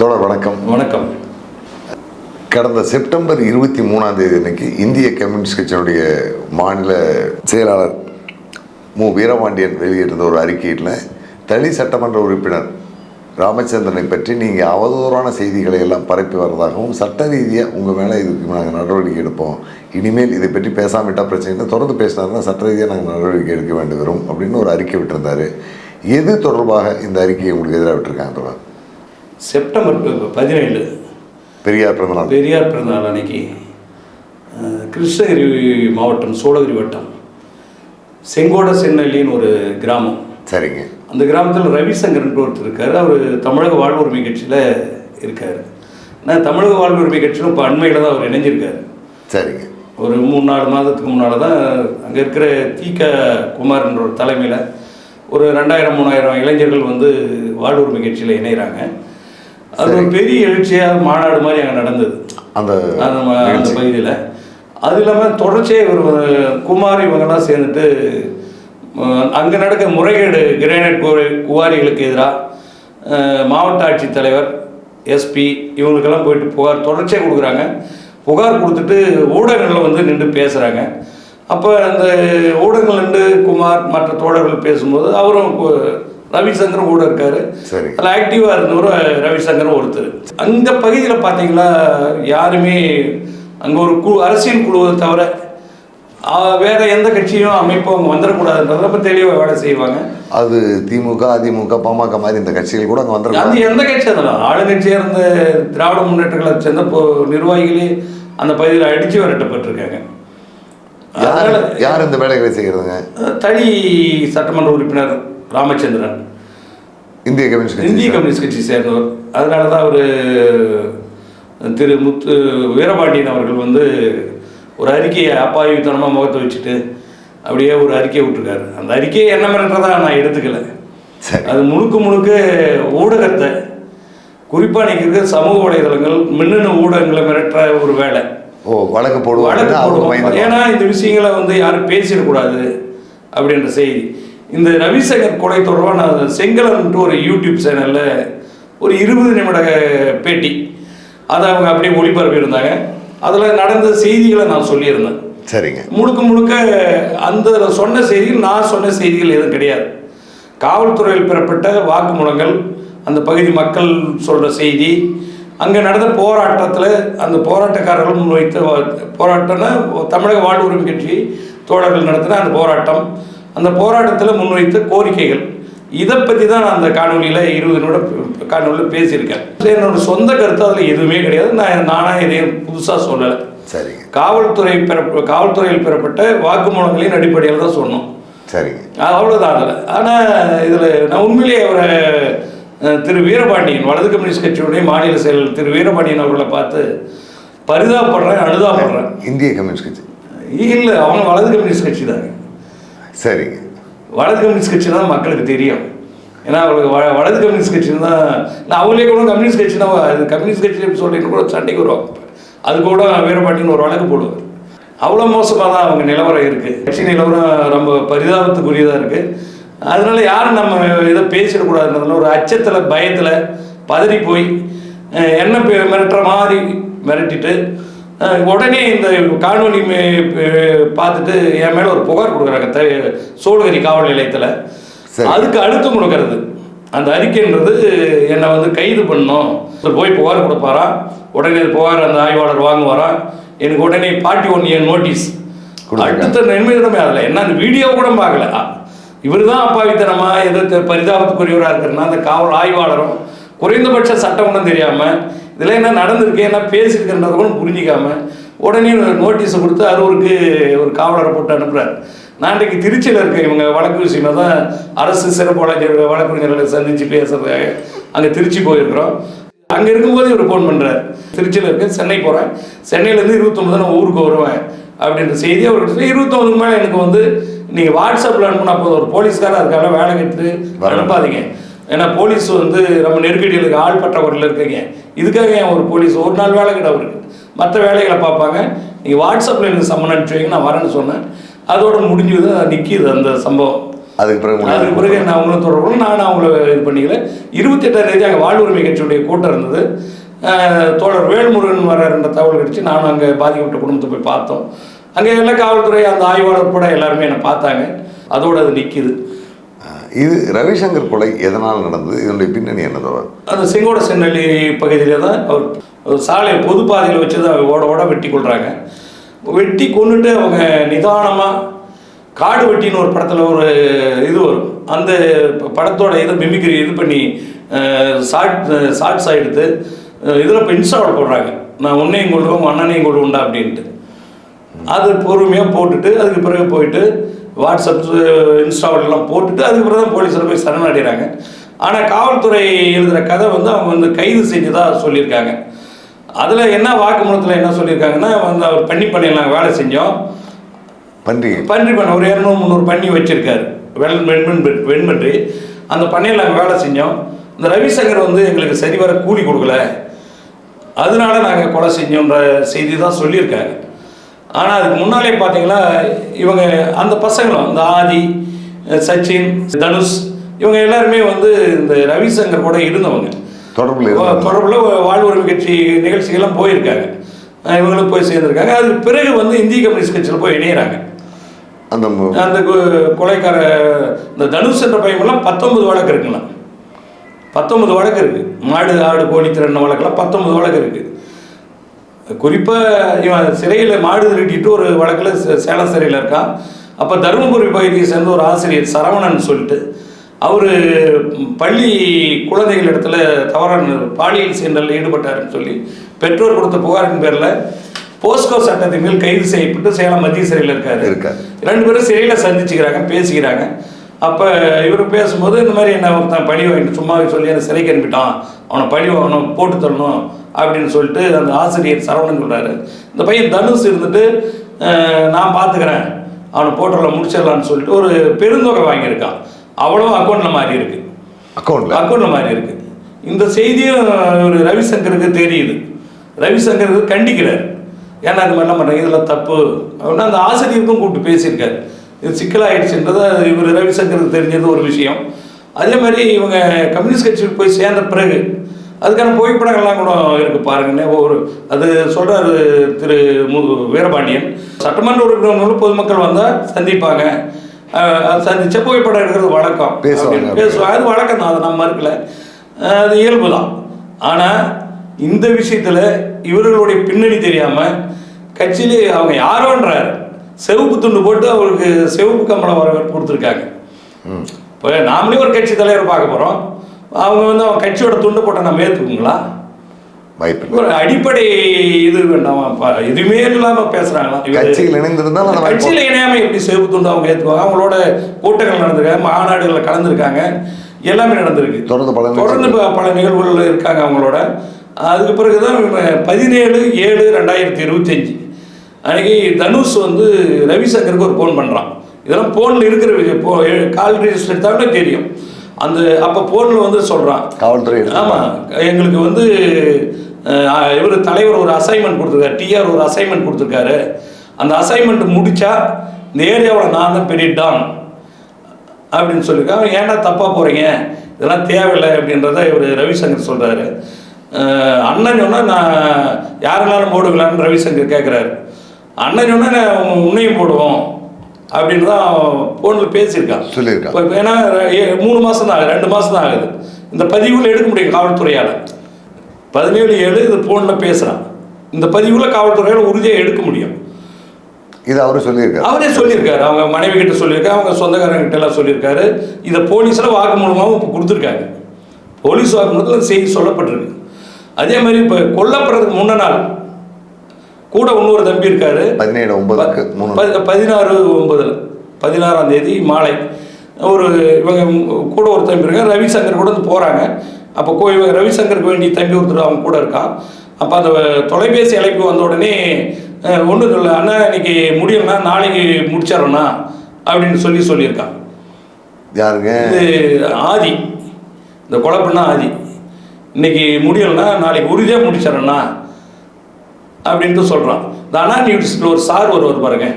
தோழர் வணக்கம். வணக்கம். கடந்த செப்டம்பர் இருபத்தி மூணாம் தேதி அன்னைக்கு இந்திய கம்யூனிஸ்ட் கட்சியினுடைய மாநில செயலாளர் மு. வீரபாண்டியன் வெளியிட்டிருந்த ஒரு அறிக்கையில் தனி சட்டமன்ற உறுப்பினர் ராமச்சந்திரனை பற்றி நீங்கள் அவதூறான செய்திகளை எல்லாம் பரப்பி வர்றதாகவும் சட்ட ரீதியாக உங்கள் மேலே இதுக்கு நாங்கள் நடவடிக்கை எடுப்போம். இனிமேல் இதை பற்றி பேசாமிட்டால் பிரச்சனை தொடர்ந்து பேசினாருன்னா சட்ட ரீதியாக நாங்கள் நடவடிக்கை எடுக்க வேண்டி வரும் அப்படின்னு ஒரு அறிக்கை விட்டிருந்தாரு. எது தொடர்பாக இந்த அறிக்கையை உங்களுக்கு எதிராக விட்டுருக்காங்க தொடர் செப்டம்பர் பதினேழு. பெரியார் பிறந்தநாள். பெரியார் பிறந்தநாள் அன்னைக்கு கிருஷ்ணகிரி மாவட்டம் சோழகிரி வட்டம் செங்கோட சென்னல்லின்னு ஒரு கிராமம். சரிங்க. அந்த கிராமத்தில் ரவிசங்கர்ன்ற ஒருத்தர் இருக்கார். அவர் தமிழக வாழ்வுரிமை கட்சியில் இருக்கார். நான் தமிழக வாழ்வுரிமை கட்சியிலும் இப்போ அண்மையில் தான் அவர் இணைஞ்சிருக்காரு. சரிங்க. ஒரு மூணு நாலு மாதத்துக்கு முன்னால் தான் அங்கே இருக்கிற தீக குமார்ன்ற ஒரு தலைமையில் ஒரு ரெண்டாயிரம் மூணாயிரம் இளைஞர்கள் வந்து வாழ்வுரிமை கட்சியில் இணைகிறாங்க அது ஒரு பெரிய எழுச்சியாக மாநாடு மாதிரி அங்கே நடந்தது. அந்த அந்த பகுதியில். அது இல்லாமல் தொடர்ச்சியாக இவர் வந்து குமார் இவங்கெல்லாம் சேர்ந்துட்டு அங்கே நடக்க முறைகேடு கிரானைட் குவா- குவாரிகளுக்கு எதிராக மாவட்ட ஆட்சித்தலைவர் எஸ்பி இவங்களுக்கெல்லாம் போயிட்டு புகார் தொடர்ச்சியாக கொடுக்குறாங்க. புகார் கொடுத்துட்டு ஊடகங்களில் வந்து நின்று பேசுகிறாங்க அப்போ அந்த ஊடகங்கள் நின்று குமார் மற்ற தோழர்கள் பேசும்போது அவரும் ரவிசங்கரும் கூட இருக்காரு. சரி. அதில் ஆக்டிவாக இருந்தவர் ரவிசங்கரும் ஒருத்தர். அந்த பகுதியில் பார்த்தீங்கன்னா யாருமே அங்கே ஒரு குழு அரசியல் குழுவை தவிர வேற எந்த கட்சியும் அமைப்பும் அங்கே வந்துடக்கூடாதுன்றத ரொம்ப தெளிவாக வேலை செய்வாங்க. அது திமுக அதிமுக பாமக மாதிரி இந்த கட்சிகள் கூட அங்கே அது வந்துருக்காங்க எந்த கட்சியாக இருந்தாலும் ஆளுங்கட்சியாக இருந்த திராவிட முன்னேற்ற கழகத்தை சேர்ந்த நிர்வாகிகளே அந்த பகுதியில் அடித்து விரட்டப்பட்டிருக்காங்க. யார் யார் இந்த வேலைகளை செய்கிறதுங்க தனி சட்டமன்ற உறுப்பினர் ராமச்சந்திரன். இந்திய கம்யூனிஸ்ட் இந்திய கம்யூனிஸ்ட் கட்சி சேர்ந்தவர். அதனால தான் அவர் திரு முத்து வீரபாண்டியன் அவர்கள் வந்து ஒரு அறிக்கையை அப்பாவித்தனமாக முகத்தை வச்சுட்டு அப்படியே ஒரு அறிக்கையை விட்டுருக்காரு. அந்த அறிக்கையை என்ன மிரட்டுறதா நான் எடுத்துக்கல. அது முழுக்க முழுக்க ஊடகத்தை குறிப்பாக நிற்கிறது சமூக வலைதளங்கள் மின்னணு ஊடகங்களை மிரட்டுற ஒரு வேலை. ஓ வழக்கு போடுவாங்க. ஏன்னா இந்த விஷயங்களை வந்து யாரும் பேசிடக்கூடாது அப்படின்ற செய்தி. இந்த ரவிசங்கர் கொலை தொடர்பாக நான் செங்கலன்ட்டு ஒரு யூடியூப் சேனலில் ஒரு இருபது நிமிட பேட்டி. அதை அவங்க அப்படியே ஒளிபரப்பியிருந்தாங்க அதில் நடந்த செய்திகளை நான் சொல்லியிருந்தேன். சரிங்க. முழுக்க முழுக்க அந்த சொன்ன செய்திகள் நான் சொன்ன செய்திகள் எதுவும் கிடையாது. காவல்துறையில் பெறப்பட்ட வாக்குமூலங்கள் அந்த பகுதி மக்கள் சொல்கிற செய்தி அங்கே நடந்த போராட்டத்தில் அந்த போராட்டக்காரர்கள் முன்வைத்த போராட்டம்னா தமிழக வாழ்வுரிமை கட்சி தோழர்கள் நடத்தின அந்த போராட்டம் அந்த போராட்டத்தில் முன்வைத்த கோரிக்கைகள். இதை பற்றி தான் நான் அந்த காணொலியில் இருபது நிமிடம் காணொலியில் பேசியிருக்கேன் என்னோட சொந்த கருத்து அதில் எதுவுமே கிடையாது. நான் நானாக எதையும் புதுசாக சொல்லலை. சரிங்க. காவல்துறை பெற காவல்துறையில் பெறப்பட்ட வாக்குமூலங்களின் அடிப்படையில் தான் சொன்னோம். சரிங்க. அவ்வளோதான் அதில். ஆனால் இதில் நான் உண்மையிலேயே அவரை திரு வீரபாண்டியன் வலது கம்யூனிஸ்ட் கட்சியுடைய மாநில செயலர் திரு வீரபாண்டியன் அவர்களை பார்த்து பரிதாபப்படுறேன் அனுதாபப்படுறேன் இந்திய கம்யூனிஸ்ட் கட்சி. இல்லை அவங்க வலது கம்யூனிஸ்ட் கட்சி தாங்க. சரிங்க. வலது கம்யூனிஸ்ட் கட்சி தான் மக்களுக்கு தெரியும். ஏன்னா அவங்களுக்கு வ வலது கம்யூனிஸ்ட் கட்சி தான் நான் அவங்களே கூட கம்யூனிஸ்ட் கட்சி தான் அது கம்யூனிஸ்ட் கட்சி எப்படி சொல்லிட்டு கூட சண்டைக்கு வருவாங்க. அது கூட வீரபாட்டின்னு ஒரு வழக்கு போடுவார். அவ்வளோ மோசமாக தான் அவங்க நிலவரம் இருக்குது கட்சி நிலவரம் ரொம்ப பரிதாபத்துக்குரியதாக இருக்குது அதனால யாரும் நம்ம இதை பேசிடக்கூடாதுன்றதுல ஒரு அச்சத்தில் பயத்தில் பதறி போய் என்ன மிரட்டுற மாதிரி மிரட்டிட்டு உடனே இந்த காணொலி பார்த்துட்டு என் மேலே ஒரு புகார் கொடுக்குறாங்க சோழகிரி காவல் நிலையத்தில். அதுக்கு அழுத்தம் கொடுக்கறது. அந்த அறிக்கைன்றது என்னை வந்து கைது பண்ணணும். இவர் போய் புகார் கொடுப்பாராம் உடனே புகார் அந்த ஆய்வாளர் வாங்குவாராம் எனக்கு உடனே பார்ட்டி ஒன் இயர் நோட்டீஸ். அடுத்த நன்மையிடமே அதில் என்ன அந்த வீடியோ கூட பார்க்கல இவர் தான் அப்பாவித்தனமா எது பரிதாபத்துக்குரியவராக இருக்கிறனா அந்த காவல் ஆய்வாளரும் குறைந்தபட்ச சட்டம் கூட தெரியாமல் இதில் என்ன நடந்திருக்கு என்ன பேசியிருக்கின்றத கூட புரிஞ்சிக்காம உடனே நோட்டீஸை கொடுத்து அரூருக்கு ஒரு காவலரை போட்டு அனுப்புகிறார் நான் இன்றைக்கு திருச்சியில் இருக்கேன். இவங்க வழக்கு விஷயமா தான் அரசு சிறப்பு வழக்கறிஞர் வழக்கறிஞர்களை சந்தித்து பேசுறதுக்காக அங்கே திருச்சி போயிருக்கிறோம். அங்கே இருக்கும்போது இவர் ஃபோன் பண்ணுறாரு திருச்சியில் இருக்கேன் சென்னை போகிறேன் சென்னையிலேருந்து இருபத்தொம்பது நான் ஊருக்கு வருவேன் அப்படின்ற செய்தி அவர்கிட்ட சொல்லி இருபத்தொம்பதுக்கு மேலே எனக்கு வந்து நீங்கள் வாட்ஸ்அப்பில் அனுப்புனா போதும். ஒரு போலீஸ்காரர் இருக்காங்க வேலை கட்டு வரணும். அனுப்பாதீங்க. ஏன்னா போலீஸ் வந்து நம்ம நெருக்கடியில் இருக்க ஆள் பற்றாக்குறையில் இருக்கீங்க. இதுக்காக ஏன் ஒரு போலீஸ் ஒரு நாள் வேலை கிட்ட அவருக்கு? மற்ற வேலைகளை பார்ப்பாங்க. நீங்கள் வாட்ஸ்அப்பில் எனக்கு சம்மன் அனுப்பிச்சு வைங்க நான் வரேன்னு சொன்னேன். அதோட முடிஞ்சது நிற்கிது அந்த சம்பவம். அதுக்கு பிறகு அதுக்கு பிறகு நான் அவங்களும் தொடர்பு நான் அவங்கள இது பண்ணிக்கல. இருபத்தெட்டாம் தேதி அங்கே வாழ்வுரிமை கட்சியுடைய கூட்டம் இருந்தது. தோழர் வேல்முருகன் வர்றாருன்ற தகவல் கிடைச்சி நானும் அங்கே பாதிக்கப்பட்ட குடும்பத்தை போய் பார்த்தோம். அங்கே எல்லாம் காவல்துறை அந்த ஆய்வாளர் உட்பட எல்லாருமே என்னை பார்த்தாங்க. அதோட அது நிற்கிது இது ரவிசங்கர் கொலை எதனால் நடந்தது? இதனுடைய பின்னணி என்ன தொடர் அந்த செங்கோட சென்னலி பகுதியில் தான் அவர் ஒரு சாலை பொது பாதையில் வச்சு தான் ஓட ஓட வெட்டி கொள்கிறாங்க வெட்டி கொண்டுட்டு அவங்க நிதானமாக காடு வெட்டின்னு ஒரு படத்தில் ஒரு இது வரும். அந்த படத்தோட இதை மிமிக்ரி இது பண்ணி ஷார்ட் ஷார்ட்ஸ் எடுத்து இதில் இப்போ இன்ஸ்டாவில் போடுறாங்க. நான் உன்னையும் கொள்ளுவோம் அண்ணனையும் கொள்ளுவோம்டா அப்படின்ட்டு. அது பொறுமையாக போட்டுட்டு அதுக்கு பிறகு போயிட்டு வாட்ஸ்அப் இன்ஸ்டாவிலலாம் போட்டுட்டு அதுக்கு பிறகு தான் போலீஸில் போய் சரணடைகிறாங்க ஆனால் காவல்துறை எழுதுகிற கதை வந்து அவங்க வந்து கைது செஞ்சதா சொல்லியிருக்காங்க. அதில் என்ன வாக்குமூலத்தில் என்ன சொல்லியிருக்காங்கன்னா வந்து அவர் பண்ணி பண்ணிடலாம் வேலை செஞ்சோம். பன்றி. பன்றி பண்ண ஒரு இரநூறு முந்நூறு பண்ணி வச்சிருக்காரு. வெள் வெண்மண் வெண்மன்றி. அந்த பண்ணையில் நாங்கள் வேலை செஞ்சோம். இந்த ரவிசங்கர் வந்து எங்களுக்கு சரிவர கூலி கொடுக்கல. அதனால நாங்கள் கொலை செஞ்சோன்ற செய்தி தான் சொல்லியிருக்காங்க ஆனால் அதுக்கு முன்னாலே பார்த்தீங்கன்னா இவங்க அந்த பசங்களும் இந்த ஆதி சச்சின் தனுஷ் இவங்க எல்லாருமே வந்து இந்த ரவிசங்கர் கூட இருந்தவங்க. தொடர்பில். தொடர்பில் வாழ்வுரிமை கட்சி நிகழ்ச்சிகள்லாம் போயிருக்காங்க. இவங்களும் போய் சேர்ந்துருக்காங்க. அதுக்கு பிறகு வந்து இந்திய கம்யூனிஸ்ட் கட்சியில் போய் இணையிறாங்க. அந்த அந்த கொலைக்கார இந்த தனுஷ் என்ற பையன்லாம் பத்தொன்பது வழக்கு இருக்குங்களா பத்தொன்பது வழக்கு இருக்கு. மாடு ஆடு கோழி திறன வழக்கெல்லாம் பத்தொன்பது வழக்கு இருக்கு. குறிப்பாக இவன் சிறையில் மாடு திருட்டிட்டு ஒரு வழக்கில் சேலம் சிறையில் இருக்கான். அப்போ தருமபுரி பகுதியை சேர்ந்த ஒரு ஆசிரியர் சரவணன் சொல்லிட்டு அவர் பள்ளி குழந்தைகள் இடத்துல தவறான பாலியல் சீண்டலில் ஈடுபட்டாருன்னு சொல்லி பெற்றோர் கொடுத்த புகாரின் பேரில் போஸ்கோ சட்டத்தின் மேல் கைது செய்யப்பட்டு சேலம் மத்திய சிறையில் இருக்காரு. இருக்காரு. ரெண்டு பேரும் சிறையில் சந்திச்சுக்கிறாங்க பேசிக்கிறாங்க. அப்போ இவர் பேசும்போது இந்த மாதிரி என்ன ஒருத்தன் பழி வாங்கிட்டு சும்மா சொல்லி என்ன சிறைக்கு அனுப்பிட்டான். அவனை பழி வாங்கணும் போட்டு தள்ளணும் அப்படின்னு சொல்லிட்டு அந்த ஆசிரியர் சரவணன் சொல்றாரு. இந்த பையன் தனுஷ் இருந்துட்டு நான் பார்த்துக்கிறேன் அவனை போட்டுடலாம் முடிச்சிடலான்னு சொல்லிட்டு ஒரு பெருந்தொகை வாங்கியிருக்கான். அவ்வளோ அக்கௌண்ட்டில் மாறி இருக்கு. அக்கௌண்ட்ல அக்கௌண்ட்டில் மாறி இருக்கு. இந்த செய்தியும் ஒரு ரவிசங்கருக்கு தெரியுது. ரவிசங்கருக்கு கண்டிக்கிறார் ஏன்னா இந்த மாதிரிலாம் பண்ணுறேன் இதெல்லாம் தப்பு. அப்படின்னா அந்த ஆசிரியருக்கும் கூப்பிட்டு பேசியிருக்காரு. இது சிக்கலாயிடுச்சுன்றது இவர் ரவிசங்கருக்கு தெரிஞ்சது ஒரு விஷயம். அதே மாதிரி இவங்க கம்யூனிஸ்ட் கட்சியில் போய் சேர்ந்த பிறகு அதுக்கான புகைப்படங்கள்லாம் கூட இருக்கு பாருங்கண்ணே ஒரு அது சொல்றாரு திரு மு வீரபாண்டியன். சட்டமன்ற உறுப்பினர்களும் பொதுமக்கள் வந்தால் சந்திப்பாங்க. சந்திச்ச புகைப்படம் எடுக்கிறது வழக்கம். பேசுவாங்க. பேசுவாங்க. அது வழக்கம் தான் அதை நம்ம அஹ் அது இயல்பு தான். ஆனால் இந்த விஷயத்தில் இவர்களுடைய பின்னணி தெரியாமல் கட்சியிலே அவங்க யாரோன்றார்? செவப்பு துண்டு போட்டு அவருக்கு செவப்பு கம்பளம் வரவேற்பு கொடுத்துருக்காங்க. இப்போ நாமளே ஒரு கட்சி தலைவர் பார்க்க போகிறோம் அவங்க வந்து அவன் கட்சியோட துண்டு போட்ட நம்ம ஏற்றுக்குங்களா வாய்ப்பு ஒரு அடிப்படை இது வேண்டாமா. எதுவுமே இல்லாமல் பேசுகிறாங்களா கட்சியில் இணைந்திருந்தால் கட்சியில் இணையாம எப்படி செவப்பு துண்டு அவங்க ஏற்றுக்குவாங்க அவங்களோட கூட்டங்கள் நடந்திருக்காங்க. மாநாடுகளில் கலந்துருக்காங்க. எல்லாமே நடந்திருக்கு. தொடர்ந்து பல தொடர்ந்து பல நிகழ்வுகள் இருக்காங்க அவங்களோட. அதுக்கு பிறகு தான் பதினேழு ஏழு ரெண்டாயிரத்தி இருபத்தஞ்சி அன்னைக்கு தனுஷ் வந்து ரவிசங்கருக்கு ஒரு ஃபோன் பண்ணுறான் இதெல்லாம் ஃபோனில் இருக்கிற போ கால் ரெஜிஸ்டர் எடுத்தாலே தெரியும். அந்த அப்போ ஃபோனில் வந்து சொல்கிறான் காவல்துறை ஆமாம் எங்களுக்கு வந்து இவர் தலைவர் ஒரு அசைன்மெண்ட் கொடுத்துருக்காரு. டிஆர் ஒரு அசைன்மெண்ட் கொடுத்துருக்காரு. அந்த அசைன்மெண்ட் முடிச்சா இந்த ஏரியாவில் நான் தான் பெரிய டான். அப்படின்னு சொல்லியிருக்காங்க ஏன்டா தப்பாக போகிறீங்க இதெல்லாம் தேவையில்லை. அப்படின்றத இவர் ரவிசங்கர் சொல்கிறாரு அண்ணன் சொன்னால் நான் யாருனாலும் போடுங்களான்னு ரவிசங்கர் கேட்குறாரு அண்ணன் சொன்னால் நான் உன்னையும் போடுவோம் அப்படின்னு தான் ஃபோனில் பேசியிருக்கான் சொல்லியிருக்கான். ஏன்னா மூணு மாதம் தான் ஆகுது ரெண்டு மாதம் தான் ஆகுது. இந்த பதிவுகள் எடுக்க முடியும் காவல்துறையால். பதினேழு ஏழு இது ஃபோனில் பேசுகிறான் இந்த பதிவுகளை காவல்துறையால் உறுதியாக எடுக்க முடியும். இது அவரு சொல்லியிருக்காரு. அவரே சொல்லியிருக்காரு. அவங்க மனைவி கிட்ட சொல்லியிருக்காரு அவங்க சொந்தக்காரங்க கிட்ட எல்லாம் சொல்லியிருக்காரு. இதை போலீஸில் வாக்குமூலமாகவும் இப்போ கொடுத்துருக்காங்க. போலீஸ் வாக்குமூலத்தில் செய்தி சொல்லப்பட்டிருக்கு. அதே மாதிரி இப்போ கொல்லப்படுறதுக்கு முன்ன நாள் கூட இன்னொரு தம்பி இருக்காரு. பதினேழு ஒன்பதுக்கு பதினாறு ஒன்பதுல பதினாறாம் தேதி மாலை. ஒரு இவங்க கூட ஒரு தம்பி இருக்காங்க ரவிசங்கர் கூட வந்து போகிறாங்க அப்போ கோ இவங்க ரவிசங்கருக்கு வேண்டிய தம்பி ஒருத்தர் அவங்க கூட இருக்கான். அப்போ அந்த தொலைபேசி அழைப்பு வந்த உடனே ஒன்றும் இல்லை. அண்ணா இன்னைக்கு முடியலண்ணா. நாளைக்கு முடிச்சிடறோண்ணா. அப்படின்னு சொல்லி சொல்லியிருக்கான். யாருங்க? இது ஆதி. இந்த கொலை பண்ண ஆதி. இன்னைக்கு முடியலன்னா நாளைக்கு உறுதியாக முடிச்சிடறேண்ணா. அப்படின்ட்டு சொல்கிறான் இந்த அனா யூனிவர்சிட்டியில் ஒரு சார் ஒருவர் பாருங்க.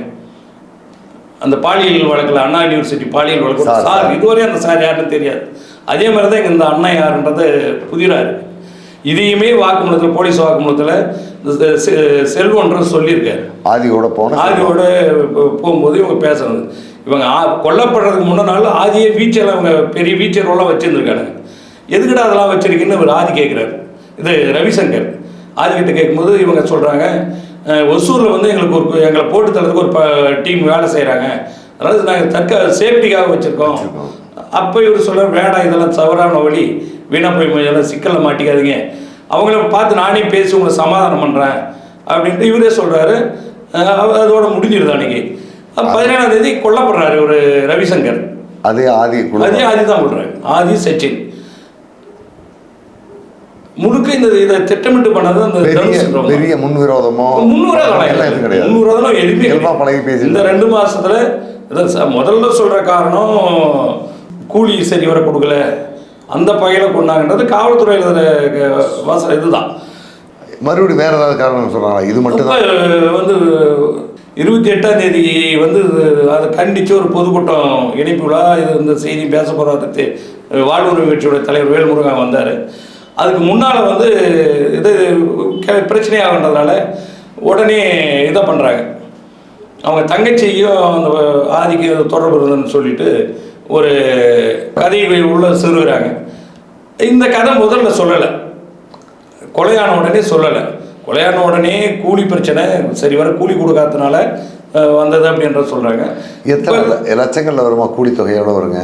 அந்த பாலியல் வழக்கில் அண்ணா யூனிவர்சிட்டி பாலியல் வழக்கு சார். இதுவரை அந்த சார் யாருன்னு தெரியாது. அதே மாதிரி தான் இந்த அண்ணன் யாருன்றது புதிராக இருக்கு இதையுமே வாக்குமூலத்தில் போலீஸ் வாக்குமூலத்தில் செல்வன்ற சொல்லியிருக்காரு. ஆதியோட போன ஆதியோட போகும்போது இவங்க பேசுறது இவங்க ஆ- கொல்லப்படுறதுக்கு முன்ன நாள் ஆதியே வீச்செல்லாம் இவங்க பெரிய வீச்சர் ரோலாம் வச்சுருந்துருக்காங்க எதுக்குடா அதெல்லாம் வச்சிருக்கீங்கன்னு ஒரு ஆதி கேட்குறாரு இது ரவிசங்கர். ஆதிக்கிட்ட கேட்கும்போது இவங்க சொல்கிறாங்க ஒசூரில் வந்து எங்களுக்கு ஒரு எங்களை போட்டு தரதுக்கு ஒரு ப டீம் வேலை செய்கிறாங்க அதாவது நாங்கள் தற்க சேஃப்டிக்காக வச்சுருக்கோம். அப்போ இவர் சொல்ற வேண்டாம் இதெல்லாம் தவறான வழி. வீணாக போய் இதெல்லாம் சிக்கலில் மாட்டிக்காதீங்க. அவங்கள பார்த்து நானே பேசி உங்களை சமாதானம் பண்ணுறேன் அப்படின்ட்டு இவரே சொல்கிறாரு அதோட முடிஞ்சிருது அன்னைக்கு பதினேழாம் தேதி கொல்லப்படுறாரு ஒரு ரவிசங்கர். அதே ஆதி அதே ஆதி தான் கொள்றாரு ஆதி சச்சின். முழுக்க இந்த இதை திட்டமிட்டு பண்ணது அந்த பெரிய. பெரிய முன்விரோதமோ? எல்லாம் எதுவும் கிடையாது. முன்னூறாவது எதுவுமே இயல்பா பழகி பேசி இந்த ரெண்டு மாசத்துல முதல்ல சொல்ற காரணம் கூலி சரி வர கொடுக்கல. அந்த பகையில கொண்டாங்கன்றது காவல்துறையில் வாசல் இதுதான். மறுபடியும் வேற ஏதாவது காரணம் சொல்றாங்களா? இது மட்டும் வந்து இருபத்தி எட்டாம் தேதி வந்து அதை கண்டித்து ஒரு பொதுக்கூட்டம் இணைப்பு விழா இது இந்த செய்தி பேச போகிற வாழ்வுரிமை கட்சியோட தலைவர் வேல்முருகன் வந்தார். அதுக்கு முன்னால் வந்து இது பிரச்சனையாகன்றதுனால உடனே இதை பண்ணுறாங்க அவங்க தங்கச்சியும் அந்த ஆதிக்கு தொடர்பு இருந்ததுன்னு சொல்லிட்டு ஒரு கதையை உள்ள செருகிறாங்க இந்த கதை முதல்ல சொல்லலை. கொலையான உடனே சொல்லலை. கொலையான உடனே கூலி பிரச்சனை சரி வர கூலி கொடுக்காதனால வந்தது அப்படின்ற சொல்கிறாங்க எத்தனை லட்சங்கள்ல வருமா கூலி தொகை எவ்வளவு வருங்க?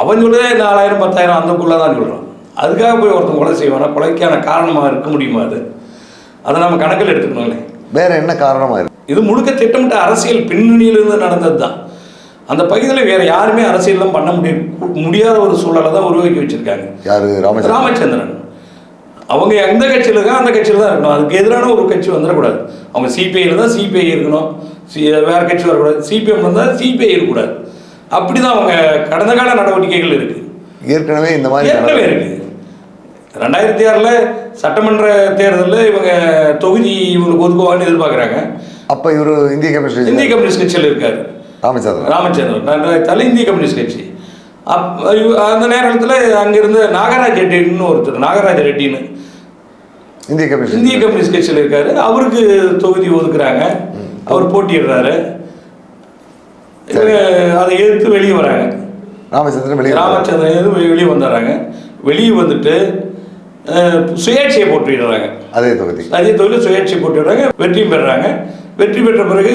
அவன் சொல்லுதே நாலாயிரம் பத்தாயிரம் அந்தக்குள்ளே தான் சொல்கிறான் அதுக்காக போய் ஒருத்தன் கொலை செய்வானா? கொலைக்கான காரணமாக இருக்க முடியுமா அது? அதை நம்ம கணக்கில் எடுத்துக்கணும்ல. வேற என்ன காரணமா இருக்கு? இது முழுக்க திட்டமிட்ட அரசியல் பின்னணியிலிருந்து நடந்தது தான் அந்த பகுதியில் வேற யாருமே அரசியல்லாம் பண்ண முடிய முடியாத ஒரு சூழலை தான் உருவாக்கி வச்சிருக்காங்க. யாரு? ராமச்சந்திரன். அவங்க எந்த கட்சியில் இருக்கா அந்த கட்சியில் தான் இருக்கணும். அதுக்கு எதிரான ஒரு கட்சி வந்துடக்கூடாது. அவங்க சிபிஐயில் தான் சிபிஐ இருக்கணும். சி வேற கட்சி வரக்கூடாது. சிபிஎம் இருந்தால் சிபிஐ இருக்கக்கூடாது. அப்படி தான் அவங்க கடந்த கால நடவடிக்கைகள் இருக்கு. ஏற்கனவே இந்த மாதிரி ஏற்கனவே இருக்கு. ரெண்டாயிரத்தி ஆறில் சட்டமன்ற தேர்தலில் இவங்க தொகுதி இவங்களுக்கு ஒதுக்குவாங்கன்னு எதிர்பார்க்குறாங்க. அப்ப இவரு இந்திய கம்யூனிஸ்ட் இந்திய கம்யூனிஸ்ட் கட்சியில் இருக்காரு. ராமச்சந்திரன். ராமச்சந்திரன். ஆறில் இந்திய கம்யூனிஸ்ட் கட்சி. அப் அந்த நேரத்தில் அங்கிருந்து நாகராஜ் ரெட்டின்னு ஒருத்தர் நாகராஜ் ரெட்டின்னு. இந்திய கம்யூனிஸ்ட் இந்திய கம்யூனிஸ்ட் கட்சியில் இருக்காரு. அவருக்கு தொகுதி ஒதுக்குறாங்க. அவர் போட்டியிடுறாரு. அதை எதிர்த்து வெளியே வராங்க. ராமச்சந்திரன் வெளியே. ராமச்சந்திரன் எதிர்த்து வெளியே வந்துடுறாங்க வெளியே வந்துட்டு சுயேட்சையை போட்டியிடுறாங்க அதே தொகுதி. அதே தொழில் சுயேட்சை போட்டிடுறாங்க வெற்றியும் பெறுறாங்க. வெற்றி பெற்ற பிறகு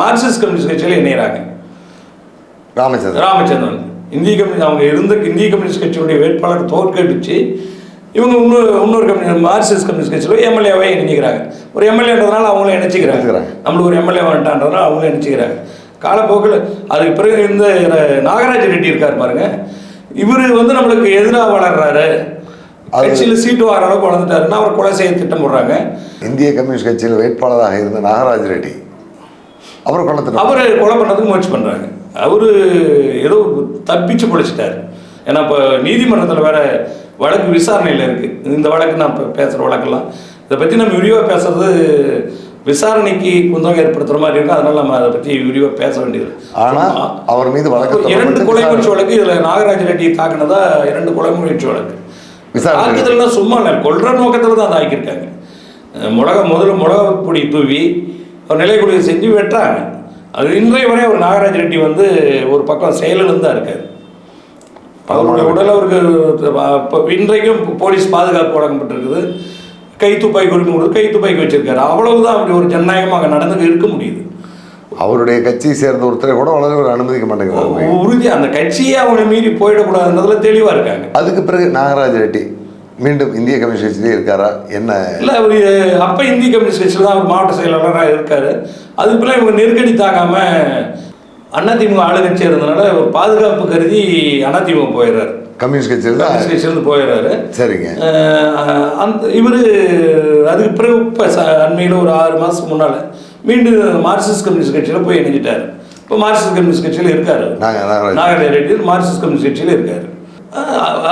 மார்க்சிஸ்ட் கம்யூனிஸ்ட் கட்சியில் இணைகிறாங்க ராமச்சந்திரன். ராமச்சந்திரன். இந்திய கம்யூனிஸ்ட் அவங்க இருந்த இந்திய கம்யூனிஸ்ட் கட்சியுடைய வேட்பாளர் தோற்கடிச்சு இவங்க இன்னொரு இன்னொரு கம்யூனி மார்க்சிஸ்ட் கம்யூனிஸ்ட் கட்சியில் எம்எல்ஏவை இணைஞ்சிக்கிறாங்க. ஒரு எம்எல்ஏன்றதுனால அவங்களும் இணைச்சிக்கிறாங்க. நம்மளுக்கு ஒரு எம்எல்ஏ வந்துட்டான்றதுனால அவங்களும் இணைச்சிக்கிறாங்க. காலப்போக்கில் அதுக்கு பிறகு இந்த நாகராஜ ரெட்டி இருக்கார் பாருங்க. இவர் வந்து நம்மளுக்கு எதிராக வளர்றாரு. கட்சியில் சீட்டு வாங்குற அளவுக்கு வளர்ந்துட்டாருன்னா அவர் கொலை செய்ய திட்டம் போடுறாங்க இந்திய கம்யூனிஸ்ட் கட்சியில் வேட்பாளராக இருந்த நாகராஜ் ரெட்டி. அவர் கொள்ளத்தினார் அவர் கொலை பண்ணுறதுக்கு முயற்சி பண்ணுறாங்க அவர் ஏதோ தப்பிச்சு பிடிச்சிட்டாரு ஏன்னா இப்போ நீதிமன்றத்தில் வேற வழக்கு விசாரணையில் இருக்குது இந்த வழக்கு நான் இப்போ பேசுகிற வழக்கெல்லாம். இதை பற்றி நம்ம விரிவாக பேசுறது விசாரணைக்கு குந்தகம் ஏற்படுத்துகிற மாதிரி இருக்கும் அதனால நம்ம அதை பற்றி விரிவாக பேச வேண்டியது ஆனா அவர் மீது வழக்கு இரண்டு கொலை முயற்சி வழக்கு இதில் நாகராஜ ரெட்டியை தாக்குனதா இரண்டு கொலை முயற்சி வழக்கு. தாக்குதல்னா சும்மா இல்லை கொல்ற நோக்கத்தில் தான் அஹ் மிளகா முதல்ல மிளகா பொடி தூவி ஒரு நிலைக்குடியை செஞ்சு வெட்டுறாங்க. அது இன்றைய வரை அவர் நாகராஜ் ரெட்டி வந்து ஒரு பக்கம் செயலில் தான் இருக்காரு. அவருடைய உடல் அவருக்கு இப்போ இன்றைக்கும் போலீஸ் பாதுகாப்பு வழங்கப்பட்டிருக்குது கை துப்பாக்கி உரிமை கொடுத்து கை துப்பாக்கி வச்சிருக்காரு. அவ்வளவுதான் அப்படி ஒரு ஜனநாயகமாக நடந்து இருக்க முடியுது. அவருடைய கட்சியை சேர்ந்த ஒருத்தரை கூட வளர அனுமதிக்க மாட்டேங்கிறாங்க உறுதி அந்த கட்சியே அவங்களை மீறி போயிடக்கூடாதுன்றதுல தெளிவாக இருக்காங்க. அதுக்கு பிறகு நாகராஜ் ரெட்டி மீண்டும் இந்திய கம்யூனிஸ்ட் கட்சியிலே இருக்காரா? என்ன? இல்லை அவர் அப்போ இந்திய கம்யூனிஸ்ட் கட்சியில் தான் அவர் மாவட்ட செயலாளராக இருக்காரு. அதுக்கு பிறகு இவங்க நெருக்கடி தாங்காமல் அதிமுக ஆளுங்கட்சி இருந்தனால ஒரு பாதுகாப்பு கருதி அதிமுக போயிடுறாரு. கம்யூனிஸ்ட் கட்சியில் தான் கம்யூனிஸ்ட் கட்சியிலேருந்து போயிடுறாரு. சரிங்க. அந்த இவர் அதுக்கு பிறகு இப்போ அண்மையில் ஒரு ஆறு மாதத்துக்கு முன்னால் மீண்டும் மார்க்சிஸ்ட் கம்யூனிஸ்ட் கட்சியில் போய் இணைஞ்சிட்டார். இப்போ மார்க்சிஸ்ட் கம்யூனிஸ்ட் கட்சியில் இருக்காரு. நாகராஜ். ரெட்டி மார்க்சிஸ்ட் கம்யூனிஸ்ட் கட்சியில் இருக்கார்.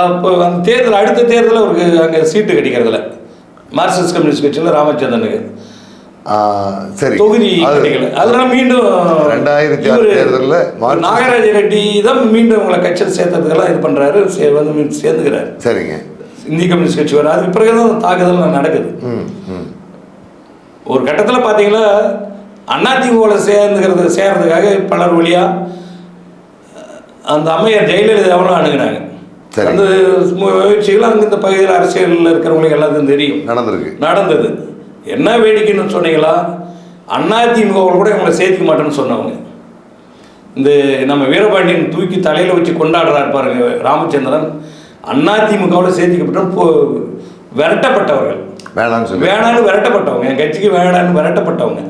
அப்போ அந்த தேர்தல் அடுத்த தேர்தலில் அவருக்கு அங்கே சீட்டு கிடைக்கிறதில்ல மார்க்சிஸ்ட் கம்யூனிஸ்ட் கட்சியில் ராமச்சந்திரனுக்கு. சரி. தொகுதி அதெல்லாம் மீண்டும் ரெண்டாயிரத்தி ஆறு தேர்தல்ல நாகராஜ ரெட்டி தான் மீண்டும் உங்களை கட்சியில் சேர்த்ததுக்கெல்லாம் இது பண்றாரு. சே- வந்து சேர்ந்துக்கிறாரு. சரிங்க. இந்திய கம்யூனிஸ்ட் கட்சி வர அதுக்கு பிறகு தான் தாக்குதல் நடக்குது. ஒரு கட்டத்தில் பார்த்தீங்கன்னா அதிமுகவில் சேர்ந்துக்கிறது சேர்றதுக்காக பலர் வழியா அந்த அம்மையார் ஜெயலலிதாவும் அணுகுனாங்க. அந்த முயற்சிகள் அங்கே இந்த பகுதியில் அரசியலில் இருக்கிறவங்களுக்கு எல்லாத்துக்கும் தெரியும். நடந்திருக்கு. நடந்தது. என்ன வேடிக்கைன்னு சொன்னீங்களா அதிமுகவில் கூட இவங்களை சேர்த்துக்க மாட்டேன்னு சொன்னவங்க. இந்த நம்ம வீரபாண்டியன் தூக்கி தலையில் வச்சு கொண்டாடுறாரு பாருங்க ராமச்சந்திரன். அதிமுகவில் சேர்த்துக்கப்பட்ட விரட்டப்பட்டவர்கள். வேணாம்னு சொல்லி. வேணான்னு விரட்டப்பட்டவங்க என் கட்சிக்கு வேணான்னு விரட்டப்பட்டவங்க.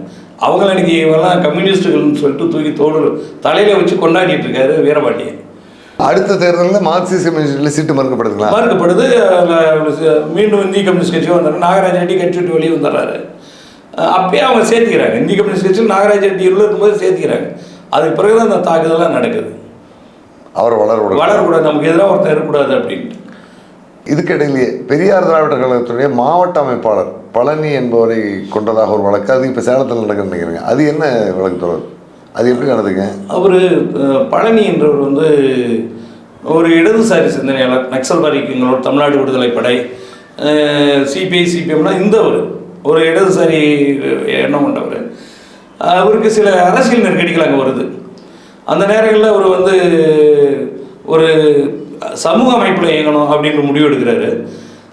அவங்கள இன்னைக்கு இவெல்லாம் கம்யூனிஸ்டுகள்னு சொல்லிட்டு தூக்கி தோடு தலையில் வச்சு கொண்டாடிட்டு இருக்காரு வீரபாண்டியன். அடுத்த தேர்தலில் மார்க்சிஸ்ட் கம்யூனிஸ்டில் சீட்டு மறுக்கப்படுதுங்களா? மறுக்கப்படுது மீண்டும் இந்திய கம்யூனிஸ்ட் கட்சி வந்தாரு நாகராஜ ரெட்டி கட்சி விட்டு வெளியே வந்துடுறாரு. அப்பயே அவங்க சேர்த்துக்கிறாங்க. இந்திய கம்யூனிஸ்ட் கட்சியில் நாகராஜ ரெட்டி உள்ள இருக்கும்போது சேர்த்துக்கிறாங்க. அதுக்கு பிறகு தான் அந்த தாக்குதலாம் நடக்குது. அவர் வளர விட வளரக்கூடாது நமக்கு எதிராக ஒருத்தன் இருக்கக்கூடாது அப்படின்ட்டு. இதுக்கிடையிலேயே பெரியார் திராவிடர் கழகத்துடைய மாவட்ட அமைப்பாளர் பழனி என்பவரை கொண்டதாக ஒரு வழக்கு. அது இப்போ சேலத்தில் நடக்குதுன்னு நினைக்கிறேங்க. அது என்ன வழக்கு தொடர்? அது எப்படி நடந்துங்க அவர் பழனி என்றவர் வந்து ஒரு இடதுசாரி சிந்தனையாளர் நக்சல்வாரி எங்களோட தமிழ்நாடு விடுதலை படை சிபிஐ சிபிஎம்னா இந்தவர். ஒரு ஒரு இடதுசாரி எண்ணம் கொண்டவர். அவருக்கு சில அரசியல் நெருக்கடிகள் அங்கே வருது. அந்த நேரங்களில் அவர் வந்து ஒரு சமூக அமைப்பில் இயங்கணும் அப்படின்னு முடிவு எடுக்கிறாரு.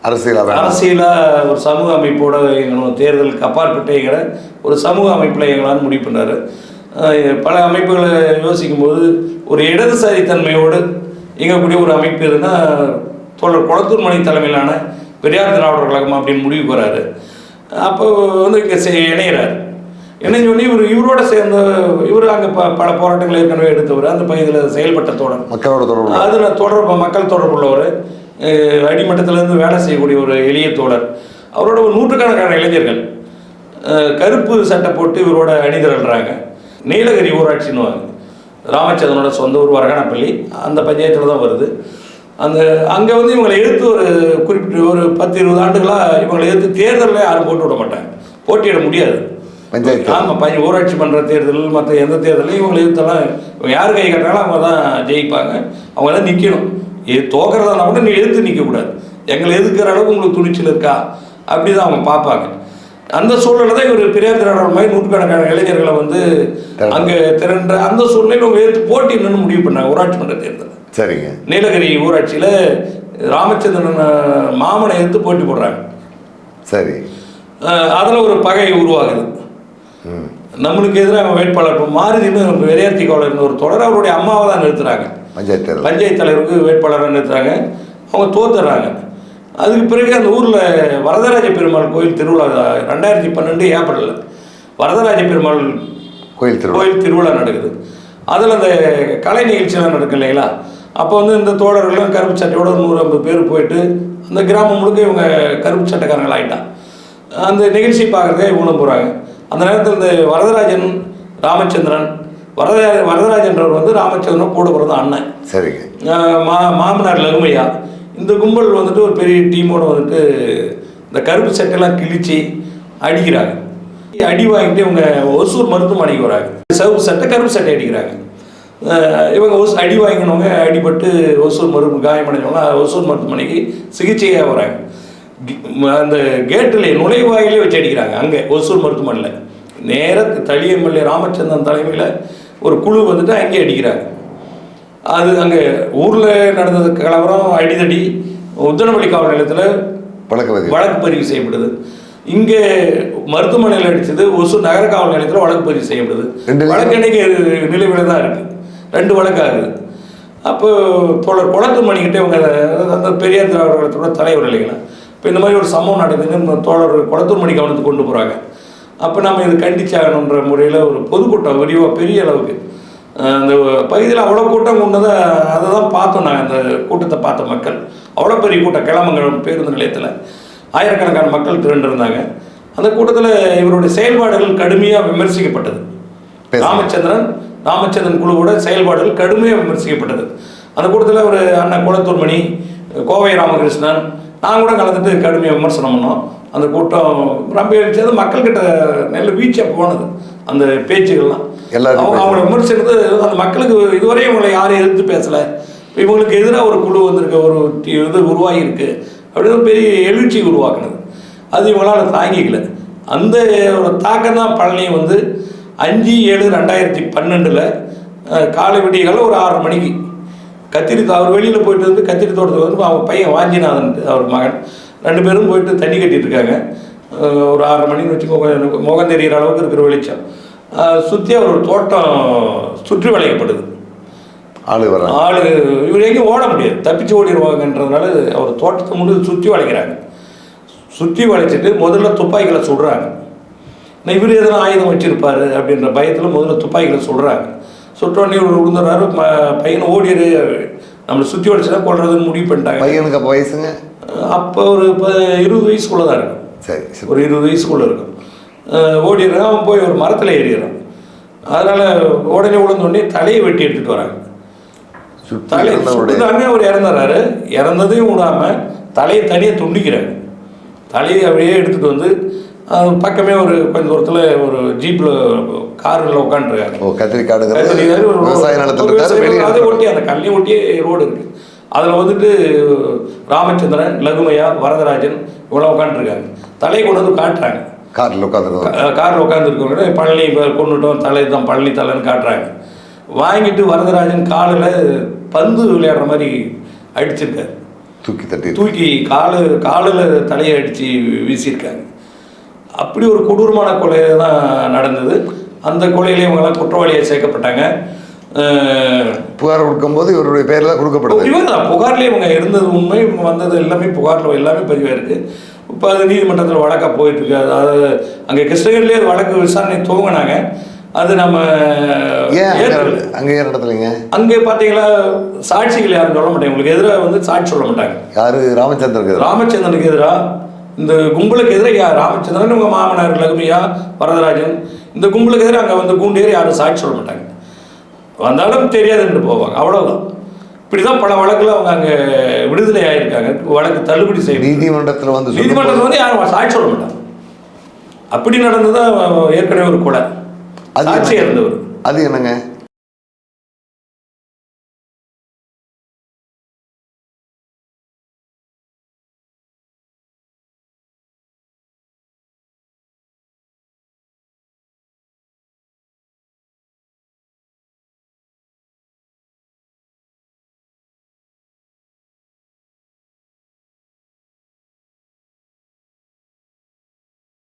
அரசியலாக அரசியலாக ஒரு சமூக அமைப்போட இயங்கணும் தேர்தலுக்கு அப்பாற்பட்டு இயங்குற ஒரு சமூக அமைப்பில் இயங்கலாம்னு முடிவு பண்ணாரு பல அமைப்புகளை யோசிக்கும்போது ஒரு இடதுசாரி தன்மையோடு இயங்கக்கூடிய ஒரு அமைப்பு இருந்தால் தோழர் குளத்தூர் மணி தலைமையிலான பெரியார் திராவிடர் கழகம் அப்படின்னு முடிவுக்கு வராரு அப்போ வந்து இங்கே இணையிறாரு. இணைஞ்ச உடனே இவர் இவரோட சேர்ந்த இவர் அங்கே ப பல போராட்டங்களை ஏற்கனவே எடுத்தவர். அந்த பகுதியில் செயல்பட்ட தோழர். மக்களோட தொடர்பு அதில் தொடர்பு மக்கள் தொடர்பு உள்ளவர் அஹ் அடிமட்டத்திலேருந்து வேலை செய்யக்கூடிய ஒரு எளிய தோழர். அவரோட ஒரு நூற்றுக்கணக்கான இளைஞர்கள். கருப்பு சட்டை போட்டு இவரோட அணிதிரள்றாங்க. நீலகிரி ஊராட்சின்னுவாங்க ராமச்சந்திரனோட சொந்த ஊர் வரகனப்பள்ளி அந்த பஞ்சாயத்தில் தான் வருது. அந்த அங்கே வந்து இவங்களை எதிர்த்து ஒரு குறிப்பிட்ட ஒரு பத்து இருபது ஆண்டுகளாக இவங்களை எதிர்த்து தேர்தலில் யாரும் போட்டு விட மாட்டாங்க. போட்டியிட முடியாது. பஞ்சாயத்து. ஆமாம் பஞ்ச ஊராட்சி மன்ற தேர்தல் மற்ற எந்த தேர்தலையும் இவங்களை எதிர்த்தெல்லாம் யார் கை கட்டினாலும் அவங்க தான் ஜெயிப்பாங்க. அவங்க தான் நிற்கணும் இது தோக்கிறதா கூட நீ எதிர்த்து நிற்கக்கூடாது எங்களை எதிர்க்கிற அளவுக்கு உங்களுக்கு துணிச்சல் இருக்கா? அப்படி தான் அவங்க பார்ப்பாங்க. அந்த சூழ்நிலை தான் இவர் பெரியார் திராவிடர் மாதிரி நூற்றுக்கணக்கான இளைஞர்களை வந்து அங்கே திரண்ட அந்த சூழ்நிலையில் அவங்க எதிர்த்து போட்டின்னு முடிவு பண்ணாங்க ஊராட்சி மன்ற தேர்தல் சரிங்க. நீலகிரி ஊராட்சியில் ராமச்சந்திரன் மாமனை எதிர்த்து போட்டி போடுறாங்க. சரி. அதில் ஒரு பகை உருவாகுது. நம்மளுக்கு எதிராக வேட்பாளர் இப்போ மாருதின்னு வெறியார்த்தி காவலர்னு ஒரு தொடர் அவருடைய அம்மாவை தான் நிறுத்துறாங்க. பஞ்சாயத்து பஞ்சாயத்து தலைவருக்கு வேட்பாளராக நிறுத்துறாங்க. அவங்க தோத்துறாங்க. அதுக்கு பிறகு அந்த ஊரில் வரதராஜ பெருமாள் கோயில் திருவிழா ரெண்டாயிரத்தி பன்னெண்டு ஏப்ரலில் வரதராஜ பெருமாள் கோயில் திருவிழா. கோயில் திருவிழா நடக்குது. அதில் அந்த கலை நிகழ்ச்சியெல்லாம் நடக்கும் இல்லைங்களா? அப்போ வந்து இந்த தோழர்களும் கருப்பு சட்டையோட நூறு ஐம்பது பேர் போயிட்டு அந்த கிராமம் முழுக்க இவங்க கருப்பு சட்டைக்காரங்கள் ஆயிட்டான் அந்த நிகழ்ச்சி பார்க்குறதுக்கு இவங்களும் போகிறாங்க அந்த நேரத்தில் இந்த வரதராஜன் ராமச்சந்திரன் வரதராஜ வரதராஜன்றவர் வந்து ராமச்சந்திரன் கூட பிறந்த அண்ணன். சரிங்க. மா மாமனார் லகுமையா. இந்த கும்பல் வந்துட்டு ஒரு பெரிய டீமோட வந்துட்டு இந்த கருப்பு சட்டையெல்லாம் கிழிச்சு அடிக்கிறாங்க. அடி வாங்கிட்டு இவங்க ஒசூர் மருத்துவமனைக்கு வராங்க. சிவப்பு சட்டை கருப்பு சட்டை அடிக்கிறாங்க. இவங்க ஒசு அடி வாங்கினவங்க அடிபட்டு ஒசூர் மருத்துவ காயமடைஞ்சவங்க ஒசூர் மருத்துவமனைக்கு சிகிச்சையாக வராங்க. அந்த கேட்டில் நுழைவாயிலே வச்சு அடிக்கிறாங்க. அங்கே ஒசூர் மருத்துவமனையில். நேராக தளி எம்எல்ஏ ராமச்சந்திரன் தலைமையில் ஒரு குழு வந்துட்டு அங்கே அடிக்கிறாங்க. அது அங்கே ஊரில் நடந்தது கலவரம் அடிதடி உத்தரவள்ளி காவல் நிலையத்தில் வழக்கு பதிவு. வழக்கு பதிவு செய்யப்படுது. இங்கே மருத்துவமனையில் அடித்தது ஒசூர் நகர காவல் நிலையத்தில் வழக்கு பதிவு செய்யப்படுது. வழக்கு இன்னைக்கு நிலுவையில் தான் இருக்குது ரெண்டு வழக்கு ஆகுது அப்போ தோழர் குளத்து மணிக்கிட்ட இவங்க அந்த பெரியார் திராவிட தலைவர் இல்லைங்களா? இப்போ இந்த மாதிரி ஒரு சம்பவம் நடக்குதுன்னு தோழர் குளத்தூர் மணி கவனத்துக்கு கொண்டு போகிறாங்க அப்போ நம்ம இது கண்டிச்சாகணுன்ற முறையில் ஒரு பொதுக்கூட்டம் விரிவாக பெரிய அளவுக்கு. அந்த பகுதியில் அவ்வளோ கூட்டம் கொண்டதை அதை தான் பார்த்தோம் நாங்கள் அந்த கூட்டத்தை பார்த்த மக்கள். அவ்வளோ பெரிய கூட்டம் கிளம்புங்க பேருந்து நிலையத்தில் ஆயிரக்கணக்கான மக்கள் திரண்டிருந்தாங்க. அந்த கூட்டத்தில் இவருடைய செயல்பாடுகள் கடுமையாக விமர்சிக்கப்பட்டது. ராமச்சந்திரன் ராமச்சந்திரன் குழுவோட செயல்பாடுகள் கடுமையாக விமர்சிக்கப்பட்டது. அந்த கூட்டத்தில் ஒரு அண்ணன் குளத்தூர் மணி கோவை ராமகிருஷ்ணன் நான் கூட கலந்துட்டு கடுமையாக விமர்சனம் பண்ணோம். அந்த கூட்டம் ரொம்ப எழுச்சது மக்கள்கிட்ட நல்ல வீச்சாக போனது. அந்த பேச்சுகள்லாம். அவங்க அவங்கள விமர்சனது அந்த மக்களுக்கு இதுவரை இவங்களை யாரும் எதிர்த்து பேசலை. இவங்களுக்கு எதிராக ஒரு குழு வந்திருக்கு ஒரு இது உருவாகியிருக்கு. அப்படின்னு பெரிய எழுச்சி உருவாக்குனது. அது இவங்களால் தாங்கிக்கல. அந்த ஒரு தாக்கம் தான் பழனி வந்து அஞ்சு ஏழு ரெண்டாயிரத்தி பன்னெண்டில் காலை விடியகால ஒரு ஆறரை மணிக்கு கத்திரி அவர் வெளியில் போயிட்டு வந்து கத்திரி தோட்டத்துக்கு வந்து அவங்க பையன் வாஞ்சிநாதன் அவர் மகன். ரெண்டு பேரும் போயிட்டு தண்ணி கட்டிட்டு இருக்காங்க. ஒரு ஆறரை மணின்னு வச்சுக்கோங்க முகம் தெரிகிற அளவுக்கு இருக்கிற வெளிச்சம். சுற்றி அவர் ஒரு தோட்டம் சுற்றி வளைக்கப்படுது ஆளு வர்றாங்க. ஆளு இவர் எங்கேயும் ஓட முடியாது. தப்பிச்சு ஓடிடுவாங்கன்றதுனால அவர் தோட்டத்தை முழு சுற்றி வளைக்கிறாங்க. சுற்றி வளைச்சிட்டு முதல்ல துப்பாக்கிகளை சுடுறாங்க. நான் இவர் எதனா ஆயுதம் வச்சிருப்பாரு அப்படின்ற பயத்தில் முதல்ல துப்பாக்கிகளை சுடுறாங்க. இவர் விழுந்துடுறாரு ம பையனை ஓடிடு நம்மளை சுற்றி வளைச்சுனா கொள்றதுன்னு முடிவு பண்ணிட்டாங்க. பையனுக்கு அப்போ வயசுங்க? அப்போ ஒரு இப்போ இருபது வயசுக்குள்ளே தான் இருக்கும். சரி சரி. ஒரு இருபது வயசுக்குள்ள இருக்கும். ஓடிடுறான் அவன் போய் ஒரு மரத்தில் ஏறிடுறான். அதனால் உடனே விழுந்த உடனே தலையை வெட்டி எடுத்துகிட்டு வராங்க. தலை சுட்டுதாங்க அவர் இறந்துறாரு. இறந்ததையும் விடாம தலையை தனியாக துண்டிக்கிறாங்க தலையை அப்படியே எடுத்துகிட்டு வந்து பக்கமே ஒரு கொஞ்ச தூரத்தில் ஒரு ஜீப்பில் காரில் உட்காந்துருக்காங்க ஓ ஒரு- விவசாய நிலத்துல. அதை ஒட்டி அந்த கல்லையும் ஒட்டியே ரோடு இருக்கு. அதில் வந்துட்டு ராமச்சந்திரன் லகுமையா வரதராஜன் இவ்வளோ உட்காந்துருக்காங்க தலையை கொண்டு வந்து காட்டுறாங்க. காரில் உட்காந்துருந்தோம் காரில் உட்காந்துருக்கவங்க பழனி கொண்டுட்டோம் தலை தான் பழனி தலைன்னு காட்டுறாங்க. வாங்கிட்டு வரதராஜன் காலில் பந்து விளையாடுற மாதிரி அடிச்சிருக்காரு. தூக்கி தட்டி தூக்கி காலு காலில் தலையை அடித்து வீசியிருக்காங்க அப்படி ஒரு கொடூரமான கொலை தான் நடந்தது. அந்த கொலையிலே இவங்கெல்லாம் குற்றவாளியாக சேர்க்கப்பட்டாங்க. புகார் கொடுக்கும்போது இவருடைய பேரில் கொடுக்கப்படுது. இவங்க தான். புகார்லேயே இவங்க இருந்தது உண்மை. இவங்க வந்தது எல்லாமே புகாரில் எல்லாமே பதிவாக இருக்குது இப்போ அது நீதிமன்றத்தில் வழக்காக போயிட்டுருக்கு. அதாவது அங்கே கிருஷ்ணகிரிலே வழக்கு விசாரணை துவங்கினாங்க. அது நம்ம அங்க நடத்துலீங்க? அங்கே பார்த்தீங்களா சாட்சிகள் யாரும் சொல்ல மாட்டாங்க. உங்களுக்கு எதிராக வந்து சாட்சி சொல்ல மாட்டாங்க. யாரு? ராமச்சந்திரன் ராமச்சந்திரனுக்கு எதிராக இந்த கும்பலுக்கு எதிராக யார்? ராமச்சந்திரன் உங்கள் மாமனார் லகுமியா வரதராஜன். இந்த கும்பலுக்கு எதிராக அங்கே வந்து கூண்டேறி யாரும் சாட்சி சொல்ல மாட்டாங்க. வந்தாலும் தெரியாதுன்னு போவாங்க. அவ்வளவுதான். இப்படி தான் பல வழக்குல அவங்க அங்கே விடுதலை ஆயிருக்காங்க. வழக்கு தள்ளுபடி செய்ய நீதிமன்றத்தில் வந்து நீதிமன்றத்தில் வந்து யாரும் சாட்சி சொல்ல மாட்டாங்க. அப்படி நடந்தது ஏற்கனவே ஒரு கொலை. அது சாட்சி என்ன? இருந்தவர் அது என்னங்க?